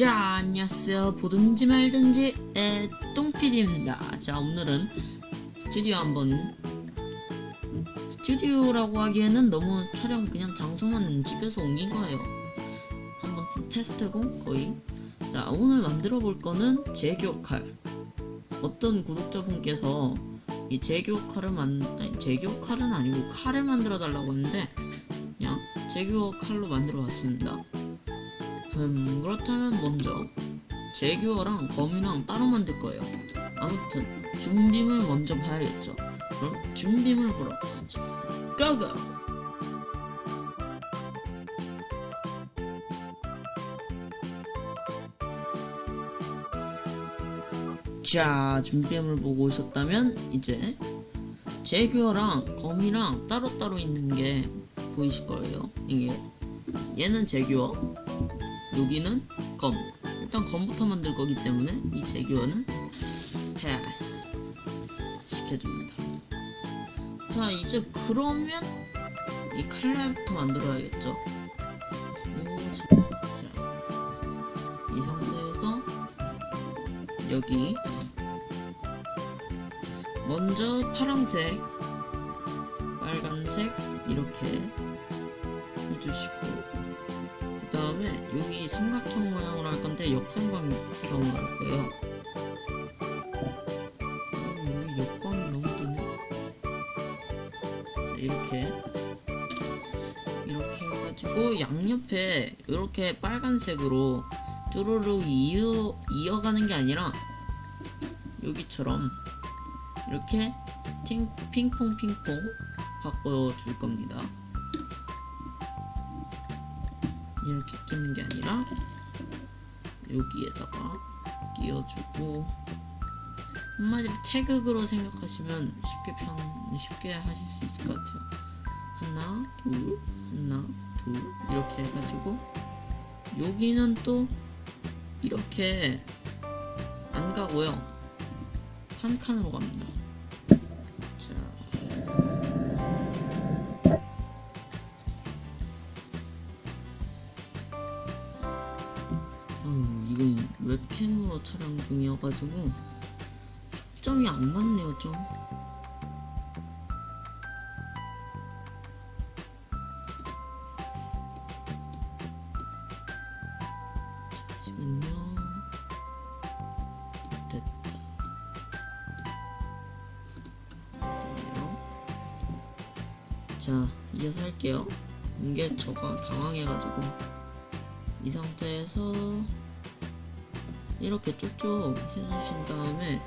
자, 안녕하세요. 보든지 말든지 에 똥피디입니다. 자, 오늘은 스튜디오 한번 스튜디오라고 하기에는 너무 촬영 그냥 장소만 집에서 옮긴 거예요. 한번 테스트고 거의. 자, 오늘 만들어 볼 거는 제교 칼. 어떤 구독자분께서 이 제교 칼을 만 아니 제교 칼은 아니고 칼을 만들어 달라고 했는데 그냥 제교 칼로 만들어 왔습니다. 음, 그렇다면 먼저 제규어랑 검이랑 따로 만들 거예요. 아무튼 준비물 먼저 봐야겠죠. 그럼 준비물 보러 가시죠. 고고! 자, 준비물 보고 오셨다면 이제 제규어랑 검이랑 따로따로 있는 게 보이실 거예요. 이게 얘는 제규어, 여기는 검. 일단 검부터 만들 거기 때문에 이 제규어는 패스 시켜줍니다. 자 이제 그러면 이 칼날부터 만들어야겠죠. 여기 먼저 파란색, 빨간색 이렇게 해주시고 그 다음에 여기 삼각형 모양으로 할 건데 역삼각형으로 할 거예요. 어, 역광이 너무. 자, 이렇게 이렇게 해가지고 양옆에 이렇게 빨간색으로 쭈루룩 이어 이어가는 게 아니라 여기처럼 이렇게 팅 핑퐁 핑퐁 바꿔줄 겁니다. 이렇게 끼는 게 아니라 여기에다가 끼워주고 한마디로 태극으로 생각하시면 쉽게 편 쉽게 하실 수 있을 것 같아요. 하나 둘 하나 둘 이렇게 해가지고 여기는 또 이렇게 안 가고요 한 칸으로 갑니다. 자 어, 이건 웹캠으로 촬영 중이어가지고 초점이 안 맞네요 좀. 자, 이어서 할게요. 이게 저가 당황해가지고. 이 상태에서 이렇게 쭉쭉 해주신 다음에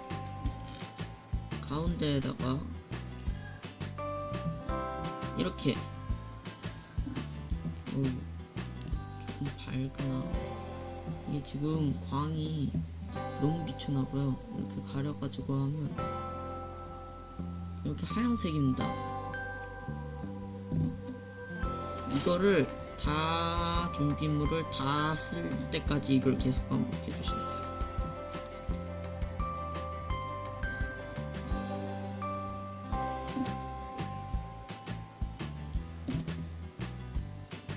가운데에다가 이렇게. 어, 조금 밝으나? 이게 지금 광이 너무 비추나봐요. 이렇게 가려가지고 하면 이렇게 하얀색입니다 이거를 다 준비물을 다 쓸 때까지 이걸 계속 반복해 주시면 돼요.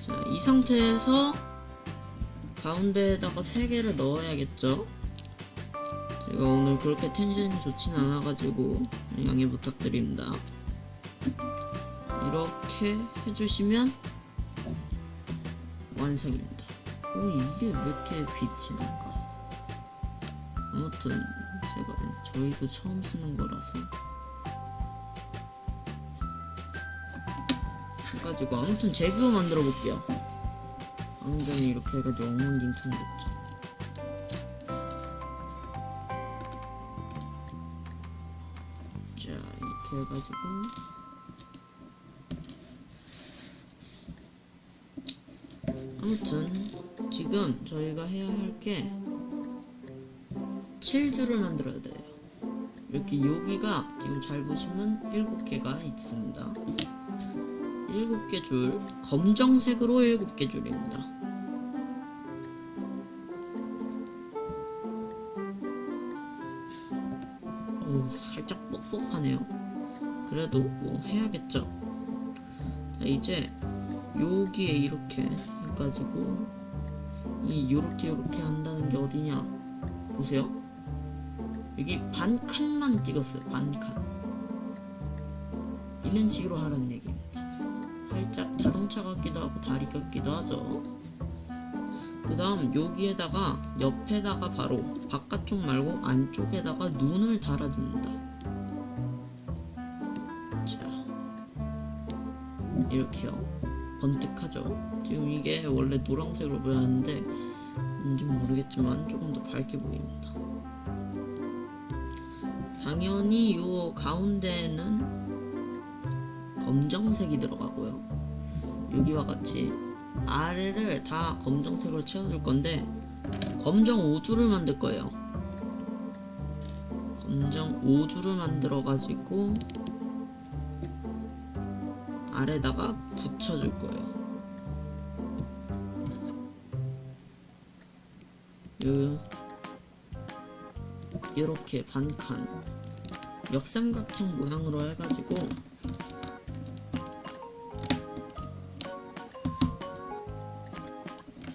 자, 이 상태에서 가운데에다가 세 개를 넣어야겠죠? 제가 오늘 그렇게 텐션이 좋진 않아가지고 양해 부탁드립니다. 이렇게 해주시면 완성입니다. 오 이게 왜 이렇게 빛이 난가? 아무튼 제가 저희도 처음 쓰는 거라서 해가지고 아무튼 제규어 만들어 볼게요. 안경이 이렇게 해가지고 엉망진창 됐죠. 자 이렇게 해가지고 아무튼 지금 저희가 해야 할 게 7줄을 만들어야 돼요. 이렇게 여기가 지금 잘 보시면 7개가 있습니다. 7개 줄, 검정색으로 7개 줄입니다. 하네요. 그래도 뭐 해야겠죠. 자 이제 여기에 이렇게 해 가지고 이 요렇게 요렇게 한다는 게 어디냐 보세요. 여기 반 칸만 찍었어요. 반 칸. 이런 식으로 하라는 얘기입니다. 살짝 자동차 같기도 하고 다리 같기도 하죠. 그 다음 여기에다가 옆에다가 바로 바깥쪽 말고 안쪽에다가 눈을 달아줍니다. 자, 이렇게요. 번뜩하죠. 지금 이게 원래 노란색으로 보였는데 뭔지는 모르겠지만 조금 더 밝게 보입니다. 당연히 요 가운데에는 검정색이 들어가고요. 여기와 같이 아래를 다 검정색으로 채워줄 건데 검정 오주를 만들 거예요. 검정 오주를 만들어 가지고 아래다가 붙여줄 거예요. 요 이렇게 반칸 역삼각형 모양으로 해가지고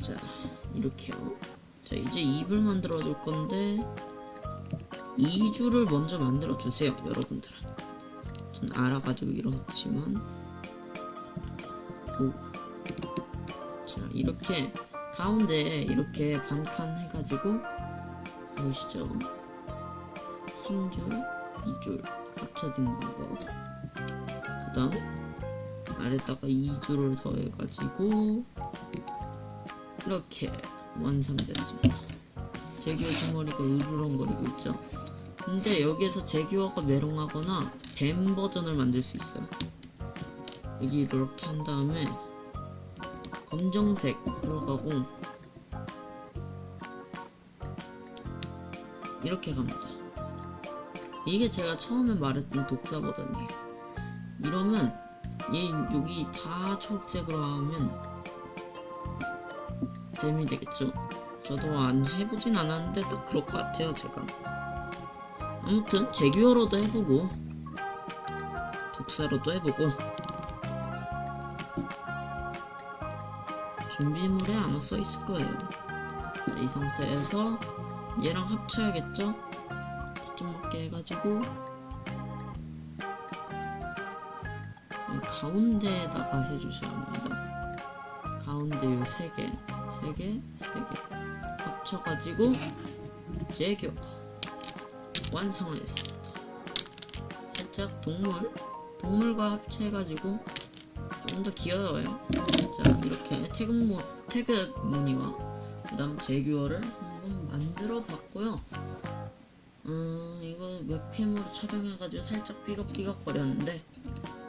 자 이렇게요. 자 이제 입을 만들어 줄 건데 이 줄을 먼저 만들어 주세요, 여러분들은. 전 알아가지고 이렇지만 오. 자 이렇게 가운데에 이렇게 반칸 해가지고 보이시죠? 3줄, 2줄 합쳐지는 방법. 그 다음 아래다가 2줄을 더해가지고 이렇게 완성됐습니다. 제규어 덩어리가 으르렁거리고 있죠. 근데 여기에서 제규어가 메롱하거나 뱀 버전을 만들 수 있어요. 여기 이렇게 한 다음에 검정색 들어가고 이렇게 갑니다. 이게 제가 처음에 말했던 독사 버전이에요. 이러면 얘 여기 다 초록색으로 하면 뱀이 되겠죠. 저도 안 해보진 않았는데 딱 그럴 것 같아요 제가. 아무튼 제규어로도 해보고 독사로도 해보고 준비물에 아마 써 있을 거예요. 자, 이 상태에서 얘랑 합쳐야겠죠? 좀 맞게 해가지고 이 가운데에다가 해주셔야 합니다. 가운데 요 세 개, 세 개, 세 개 합쳐가지고 제교 완성하였습니다. 살짝 동물, 동물과 합체해가지고 좀 더 귀여워요. 자 이렇게 무 태그 무늬와 그다음 제규어를 한번 만들어 봤고요. 음 이거 웹캠으로 촬영해가지고 살짝 삐걱삐걱 거렸는데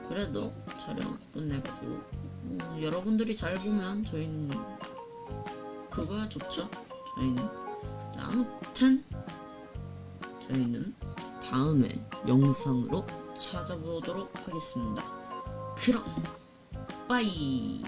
그래도 촬영 끝내가지고 음, 여러분들이 잘 보면 저희는 그거야 좋죠. 저희는 자, 아무튼 저희는 다음에 영상으로 찾아보도록 하겠습니다. 그럼 빠이